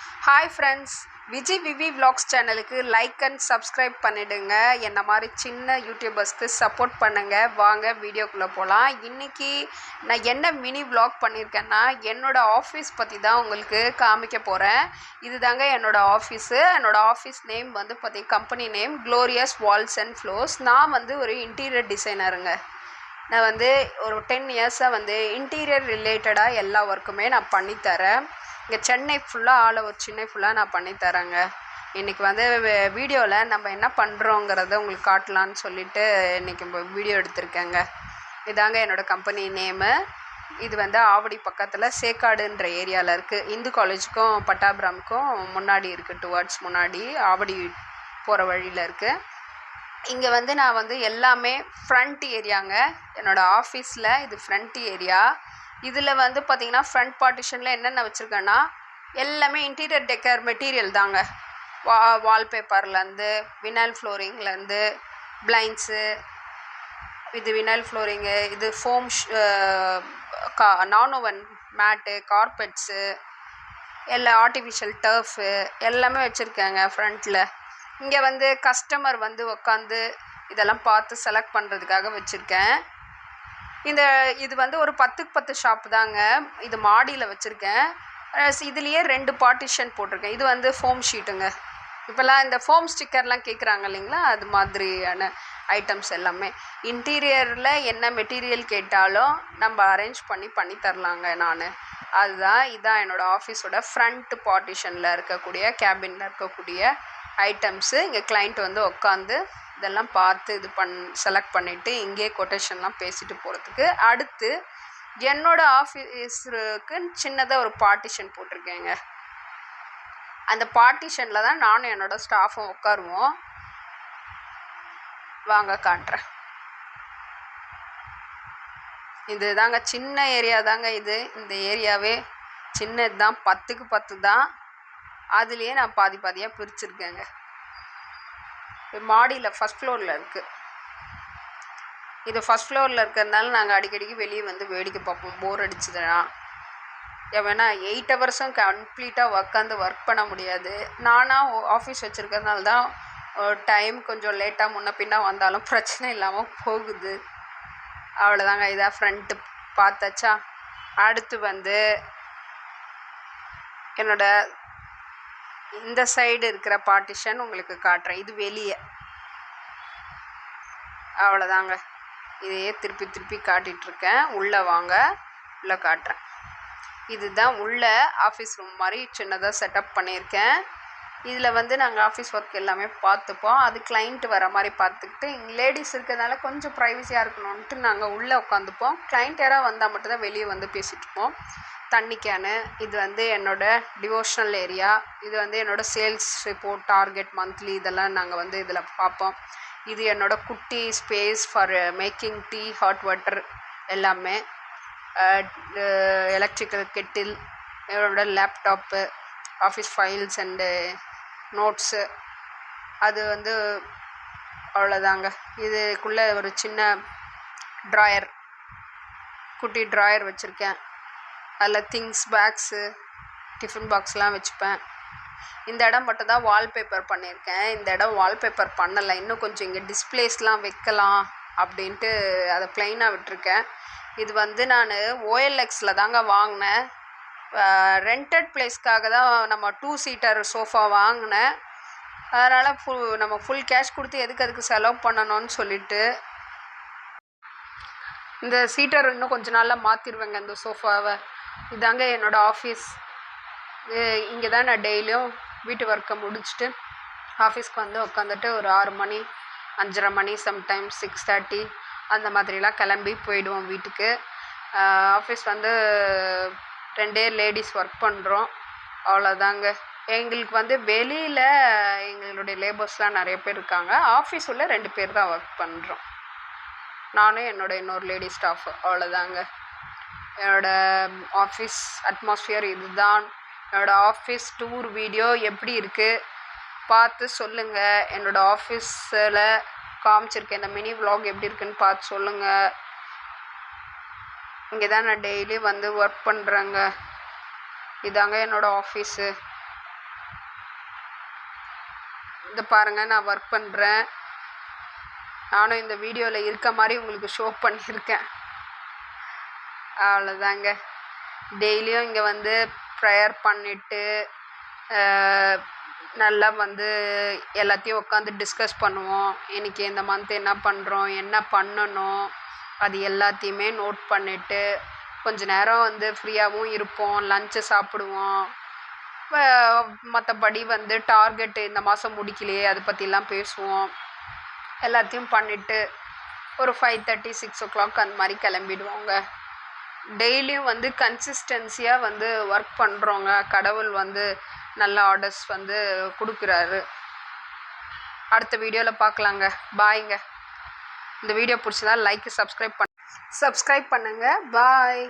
Hi friends Vijay VV vlogs சேனலுக்கு like and subscribe பண்ணிடுங்க. என்ன மாதிரி சின்ன யூடியூபர்ஸ்க்கு சப்போர்ட் பண்ணுங்கள் வாங்க வீடியோக்குள்ளே போகலாம் இன்றைக்கி நான் என்ன மினி விலாக் பண்ணியிருக்கேன்னா என்னோடய ஆஃபீஸ் பற்றி தான் உங்களுக்கு காமிக்க போகிறேன் இதுதாங்க என்னோடய ஆஃபீஸு என்னோடய ஆஃபீஸ் நேம் வந்து Parthi company name Glorious Walls and Floors நான் வந்து ஒரு இன்டீரியர் டிசைனருங்க நான் வந்து ஒரு டென் இயர்ஸாக வந்து இன்டீரியர் ரிலேட்டடாக எல்லா ஒர்க்குமே நான் பண்ணித்தரேன் இங்கே சென்னை ஃபுல்லாக ஆல் ஓவர் சென்னை ஃபுல்லாக நான் பண்ணித்தரேங்க இன்றைக்கி வந்து வீடியோவில் நம்ம என்ன பண்ணுறோங்கிறத உங்களுக்கு காட்டலான்னு சொல்லிட்டு இன்றைக்கி வீடியோ எடுத்திருக்கேங்க. இதாங்க என்னோடய கம்பெனி நேமு இது வந்து ஆவடி பக்கத்தில் சேக்காடுன்ற ஏரியாவில் இருக்குது இந்து காலேஜுக்கும் பட்டாபுரம்க்கும் முன்னாடி இருக்குது டுவார்ட்ஸ் முன்னாடி ஆவடி போகிற வழியில் இருக்குது இங்கே வந்து நான் வந்து எல்லாமே ஃப்ரண்ட் ஏரியாங்க. என்னோடய ஆஃபீஸில் இது ஃப்ரண்ட் ஏரியா. இதில் வந்து பார்த்திங்கன்னா ஃப்ரண்ட் பார்ட்டிஷனில் என்னென்ன வச்சுருக்கேன்னா எல்லாமே இன்டீரியர் டெக்கர் மெட்டீரியல் தாங்க. வா வால்பேப்பர்லேருந்து வினல் ஃப்ளோரிங்லேருந்து பிளைண்ட்ஸு இது வினல் ஃப்ளோரிங்கு இது ஃபோம் கா நானோவன் மேட்டு கார்பெட்ஸு எல்லா ஆர்டிஃபிஷியல் டர்ஃபு எல்லாமே வச்சுருக்கேங்க ஃப்ரண்ட்டில் இங்கே வந்து கஸ்டமர் வந்து உக்காந்து இதெல்லாம் பார்த்து செலக்ட் பண்ணுறதுக்காக வச்சுருக்கேன். இந்த இது வந்து ஒரு பத்துக்கு பத்து ஷாப் தாங்க. இது மாடியில் வச்சுருக்கேன். இதுலேயே ரெண்டு பார்ட்டிஷன் போட்டிருக்கேன். இது வந்து ஃபோம் ஷீட்டுங்க இப்போல்லாம் இந்த ஃபோம் ஸ்டிக்கர்லாம் கேட்குறாங்க இல்லைங்களா? அது மாதிரியான ஐட்டம்ஸ் எல்லாமே. இன்டீரியரில் என்ன மெட்டீரியல் கேட்டாலும் நம்ம அரேஞ்ச் பண்ணி பண்ணி தரலாங்க நான். அதுதான் இதுதான் என்னோடய ஆஃபீஸோட ஃப்ரண்ட் பார்ட்டிஷனில் இருக்கக்கூடிய கேபினில் இருக்கக்கூடிய ஐட்டம்ஸு இங்கே கிளைண்ட் வந்து உட்காந்து இதெல்லாம் பார்த்து இது பண் செலக்ட் பண்ணிவிட்டு இங்கேயே கொட்டேஷன்லாம் பேசிட்டு போகிறதுக்கு அடுத்து என்னோடய ஆஃபீஸருக்கு சின்னதாக ஒரு பார்ட்டிஷன் போட்டிருக்கேங்க. அந்த பார்ட்டிஷனில் தான் நானும் என்னோடய ஸ்டாஃபும் உட்காருவோம் வாங்க காட்டுறேன். இது தாங்க சின்ன ஏரியா தாங்க இது. இந்த ஏரியாவே சின்னது தான் பத்துக்கு பத்து தான். அதுலேயே நான் பாதி பாதியாக பிரிச்சுருக்கேங்க. மாடியில் ஃபஸ்ட் ஃப்ளோரில் இருக்குது இது ஃபஸ்ட் ஃப்ளோரில் இருக்கிறதுனால நாங்கள் அடிக்கடிக்கு வெளியே வந்து வேடிக்கை பார்ப்போம். போர் அடிச்சதுன்னா. ஏன்னா எயிட் ஹவர்ஸும் கம்ப்ளீட்டாக உக்காந்து ஒர்க் பண்ண முடியாது. நானாக ஆஃபீஸ் வச்சுருக்கிறதுனால தான் டைம் கொஞ்சம் லேட்டாக முன்ன பின்னா வந்தாலும் பிரச்சனை இல்லாமல் போகுது. அவ்வளோதாங்க இதாக ஃப்ரண்ட்டு பார்த்தாச்சா? அடுத்து வந்து என்னோடய இந்த சைடு இருக்கிற பார்ட்டிஷன் உங்களுக்கு காட்டுறேன். இது வெளியே. அவ்வளோதாங்க இதையே திருப்பி திருப்பி காட்டிகிட்ருக்கேன் உள்ளே வாங்க. உள்ளே காட்டுறேன். இதுதான் உள்ளே ஆஃபீஸ் ரூம் மாதிரி சின்னதாக செட்டப் பண்ணியிருக்கேன். இதில் வந்து நாங்கள் ஆஃபீஸ் ஒர்க் எல்லாமே பார்த்துப்போம். அது கிளைண்ட் வர மாதிரி பார்த்துக்கிட்டு இங்கே லேடிஸ் இருக்கிறதுனால கொஞ்சம் ப்ரைவசியாக இருக்கணும்ன்ட்டு நாங்கள் உள்ளே உட்காந்துப்போம். கிளைண்ட் யாராவது வந்தால் மட்டும்தான் வெளியே வந்து பேசிகிட்ருப்போம் தண்ணி கேனு இது வந்து என்னோடய டிவோஷனல் ஏரியா இது வந்து என்னோடய சேல்ஸ் ரிப்போர்ட் டார்கெட் மந்த்லி இதெல்லாம் நாங்கள் வந்து இதில் பார்ப்போம். இது என்னோடய குட்டி space for making tea hot water எல்லாமே. எலக்ட்ரிக்கல் கெட்டில் என்னோட laptop office files and notes அது வந்து அவ்வளோதாங்க இதுக்குள்ளே ஒரு சின்ன ட்ராயர் குட்டி ட்ராயர் வச்சுருக்கேன். அதில் திங்ஸ் பேக்ஸு டிஃபன் பாக்ஸ்லாம் வச்சுப்பேன். இந்த இடம் மட்டும் தான் வால்பேப்பர் பண்ணியிருக்கேன். இந்த இடம் வால்பேப்பர் பண்ணலை. இன்னும் கொஞ்சம் இங்கே டிஸ்பிளேஸ்லாம் வைக்கலாம் அப்படின்ட்டு அதை ப்ளைனாக விட்டுருக்கேன். இது வந்து நான் ஓஎல்எக்ஸில் தாங்க வாங்கினேன். ரெண்டட் பிளேஸ்க்காக தான் நம்ம டூ சீட்டர் சோஃபா வாங்கினேன். அதனால் ஃபு நம்ம ஃபுல் கேஷ் கொடுத்து எதுக்கு அதுக்கு செலவு பண்ணணும்னு சொல்லிட்டு. இந்த சீட்டர் இன்னும் கொஞ்ச நாளில் மாற்றிடுவேங்க இந்த சோஃபாவை இதாங்க என்னோடய ஆஃபீஸ் இங்கே தான் நான் டெய்லியும் வீட்டு ஒர்க்கை முடிச்சுட்டு ஆஃபீஸ்க்கு வந்து உட்காந்துட்டு ஒரு ஆறு மணி அஞ்சரை மணி சம்டைம்ஸ் சிக்ஸ் தேர்ட்டி அந்த மாதிரிலாம் கிளம்பி போயிடுவோம் வீட்டுக்கு. ஆஃபீஸ் வந்து ரெண்டே லேடிஸ் ஒர்க் பண்ணுறோம் அவ்வளோதாங்க எங்களுக்கு வந்து வெளியில் எங்களுடைய லேபர்ஸ்லாம் நிறைய பேர் இருக்காங்க. ஆஃபீஸ் உள்ள ரெண்டு பேர் தான் ஒர்க் பண்ணுறோம் நானும் என்னோட இன்னொரு லேடி ஸ்டாஃப் அவ்வளோதாங்க என்னோடய ஆஃபீஸ் அட்மாஸ்ஃபியர் இதுதான். என்னோடய ஆஃபீஸ் டூர் வீடியோ எப்படி இருக்குது பார்த்து சொல்லுங்கள் என்னோடய ஆஃபீஸில் காமிச்சிருக்கேன் இந்த மினி விலாக் எப்படி இருக்குன்னு பார்த்து சொல்லுங்கள் இங்கே தான் நான் டெய்லி வந்து ஒர்க் பண்ணுறேங்க இதாங்க என்னோடய ஆஃபீஸு இதை பாருங்கள் நான் ஒர்க் பண்ணுறேன் நானும் இந்த வீடியோவில் இருக்க மாதிரி உங்களுக்கு ஷோ பண்ணியிருக்கேன். அவ்வளோதாங்க டெய்லியும் இங்கே வந்து ப்ரேயர் பண்ணிவிட்டு நல்லா வந்து எல்லாத்தையும் உட்காந்து டிஸ்கஸ் பண்ணுவோம். இன்றைக்கி இந்த மந்த் என்ன பண்ணுறோம் என்ன பண்ணணும் அது எல்லாத்தையுமே நோட் பண்ணிவிட்டு கொஞ்ச நேரம் வந்து ஃப்ரீயாகவும் இருப்போம் லஞ்சு சாப்பிடுவோம். மற்றபடி வந்து டார்கெட்டு இந்த மாதம் முடிக்கலையே அதை பற்றிலாம் பேசுவோம். எல்லாத்தையும் பண்ணிவிட்டு ஒரு five thirty six o'clock அந்த மாதிரி கிளம்பிடுவோங்க. டெய்லியும் வந்து கன்சிஸ்டன்சியாக வந்து ஒர்க் பண்ணுறோங்க கடவுள் வந்து நல்ல ஆர்டர்ஸ் வந்து கொடுக்குறாரு. அடுத்த வீடியோவில் பார்க்கலாங்க பாய்ங்க இந்த வீடியோ பிடிச்சதா லைக் சப்ஸ்கிரைப் பண்ண. சப்ஸ்கிரைப் பண்ணுங்கள் பாய்